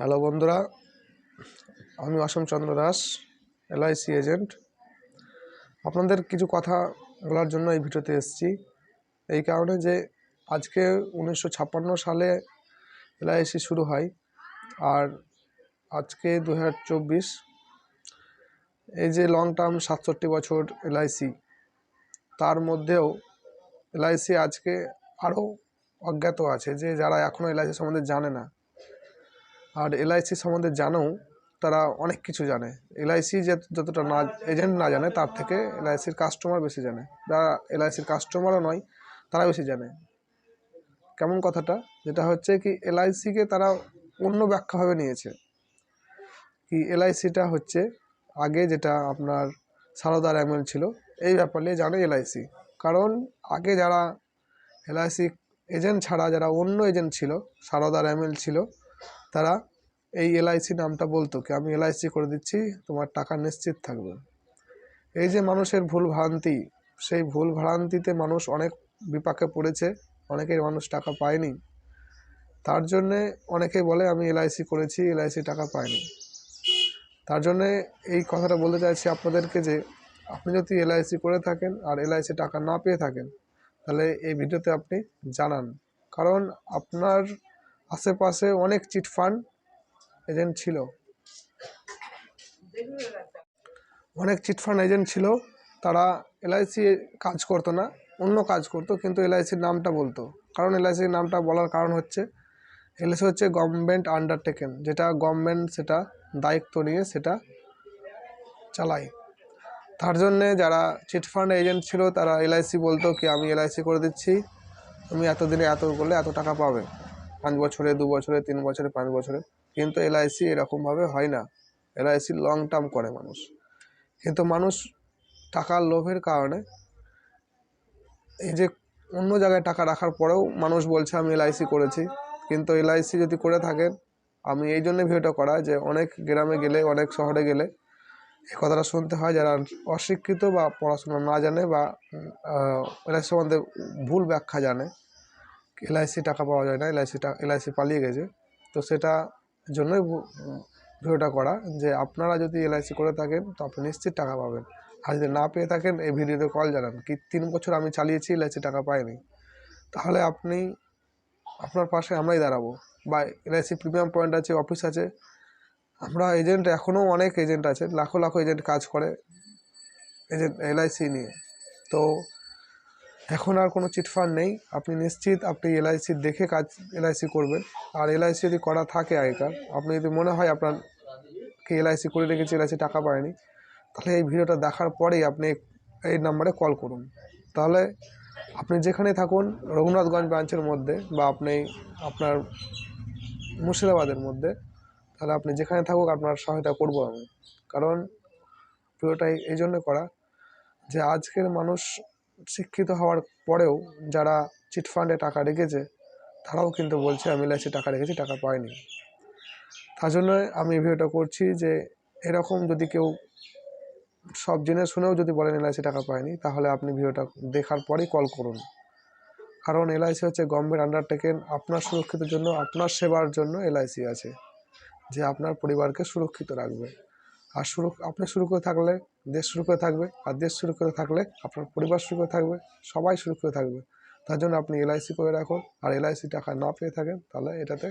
Hello বন্ধুরা, আমি Asam Chandra Das LIC agent আপনাদের কিছু কথা বলার জন্য এই ভিডিওতে এসেছি। এই কারণে যে আজকে উনিশশো ছাপ্পান্ন সালে এলআইসি শুরু হয়, আর আজকে দু হাজার চব্বিশ, এই যে লং টার্ম সাতষট্টি বছর এলআইসি তার মধ্যেও এলআইসি আজকে আরও অজ্ঞাত আছে, যে যারা এখনও এলআইসি সম্বন্ধে জানে না। আর এলআইসি সম্বন্ধে জানেও, তারা অনেক কিছু জানে। এলআইসি যে যতটা না এজেন্ট না জানে, তার থেকে এলআইসির কাস্টমার বেশি জানে। যারা এলআইসির কাস্টমারও নয়, তারা বেশি জানে। কেমন কথাটা? যেটা হচ্ছে কি এলআইসিকে তারা অন্য ব্যাখ্যাভাবে নিয়েছে। কি এলআইসিটা হচ্ছে, আগে যেটা আপনার সারদার এমএল ছিল, এই ব্যাপার জানে এলআইসি কারণ আগে যারা এলআইসি এজেন্ট ছাড়া, যারা অন্য এজেন্ট ছিল, সারদার এমএল ছিল তারা এই এলআইসি নামটা বলতো কি, আমি এলআইসি করে দিচ্ছি, তোমার টাকা নিশ্চিত থাকবে। এই যে মানুষের ভুল ভ্রান্তি, সেই ভুল ভ্রান্তিতে মানুষ অনেক বিপাকে পড়েছে অনেকের মানুষ টাকা পায়নি। তার জন্যে অনেকে বলে, আমি এলআইসি করেছি, এলআইসি টাকা পায়নি। তার জন্যে এই কথাটা বলতে চাইছি আপনাদেরকে যে, আপনি যদি এলআইসি করে থাকেন আর এলআইসি টাকা না পেয়ে থাকেন, তাহলে এই ভিডিওতে আপনি জানান। কারণ আপনার আশেপাশে অনেক চিট ফান্ড এজেন্ট ছিল। অনেক চিট ফান্ড এজেন্ট ছিল, তারা এলআইসি কাজ করতো না, অন্য কাজ করতো, কিন্তু এলআইসির নামটা বলতো। কারণ এলআইসির নামটা বলার কারণ হচ্ছে, এলআইসি হচ্ছে গভর্নমেন্ট আন্ডারটেকেন যেটা গভর্নমেন্ট সেটা দায়িত্ব নিয়ে সেটা চালায়। তার জন্যে যারা চিট ফান্ড এজেন্ট ছিল, তারা এলআইসি বলতো কি, আমি এলআইসি করে দিচ্ছি, তুমি এতদিনে এত করলে এত টাকা পাবে। পাঁচ বছরে, দু বছরে, তিন বছরে, পাঁচ বছরে। কিন্তু এলআইসি এরকমভাবে হয় না। এলআইসি লং টার্ম করে মানুষ। কিন্তু মানুষ টাকার লোভের কারণে এই যে অন্য জায়গায় টাকা রাখার পরেও মানুষ বলছে, আমি এলআইসি করেছি। কিন্তু এলআইসি যদি করে থাকেন, আমি এই জন্য ভিডিওটা করা যে অনেক গ্রামে গেলে, অনেক শহরে গেলে এই কথাটা শুনতে হয় যারা অশিক্ষিত বা পড়াশোনা না জানে বা এলআইসি সম্বন্ধে ভুল ব্যাখ্যা জানে। এলআইসি টাকা পাওয়া যায় না, এলআইসি এলআইসি পালিয়ে গেছে। তো সেটা জন্যই ভিডিওটা করা যে আপনারা যদি এলআইসি করে থাকেন তো আপনি নিশ্চিত টাকা পাবেন। আর যদি না পেয়ে থাকেন এই ভিডিওতে কল জানান কি তিন বছর আমি চালিয়েছি, এলআইসি টাকা পাইনি। তাহলে আপনি, আপনার পাশে আমরাই দাঁড়াবো। বা এলআইসি প্রিমিয়াম পয়েন্ট আছে, অফিস আছে। আমরা এজেন্ট এখনও অনেক এজেন্ট আছে, লাখো লাখো এজেন্ট কাজ করে, এজেন্ট, এলআইসি নিয়ে। তো এখন আর কোনো চিটফান্ড নেই। আপনি নিশ্চিত আপনি এলআইসি দেখে কাজ, এলআইসি করবেন। আর এলআইসি যদি করা থাকে আগেকার, আপনি যদি মনে হয় আপনার কি এলআইসি করে রেখেছি, এলআইসি টাকা পায়নি, তাহলে এই ভিডিওটা দেখার পরেই আপনি এই নাম্বারে কল করুন। তাহলে আপনি যেখানে থাকুন, রঘুনাথগঞ্জ ব্রাঞ্চের মধ্যে বা আপনি আপনার মুর্শিদাবাদের মধ্যে, তাহলে আপনি যেখানে থাকুক আপনার সহায়তা করব আমি। কারণ ভিডিওটা এই জন্য করা যে আজকের মানুষ শিক্ষিত হওয়ার পরেও যারা চিটফান্ডে টাকা রেখেছে, তারাও কিন্তু বলছে, আমি এলআইসি টাকা রেখেছি, টাকা পাইনি। তার জন্য আমি ভিডিওটা করছি যে, এরকম যদি কেউ সব জেনে শুনেও যদি বলেন, এলআইসি টাকা পায়নি তাহলে আপনি ভিডিওটা দেখার পরেই কল করুন। কারণ এলআইসি হচ্ছে গভর্নমেন্ট আন্ডারটেকেন আপনার সুরক্ষিতের জন্য, আপনার সেবার জন্য এলআইসি আছে, যে আপনার পরিবারকে সুরক্ষিত রাখবে। আর সুরক্ষ, আপনি সুরক্ষিত থাকলে দেশ সুরক্ষিত থাকবে আর দেশ সুরক্ষিত থাকলে আপনার পরিবার সুরক্ষিত থাকবে, সবাই সুরক্ষিত থাকবে। তার জন্য আপনি এলআইসি করে রাখুন। আর এলআইসি টাকা না পেয়ে থাকেন, তাহলে এটাতে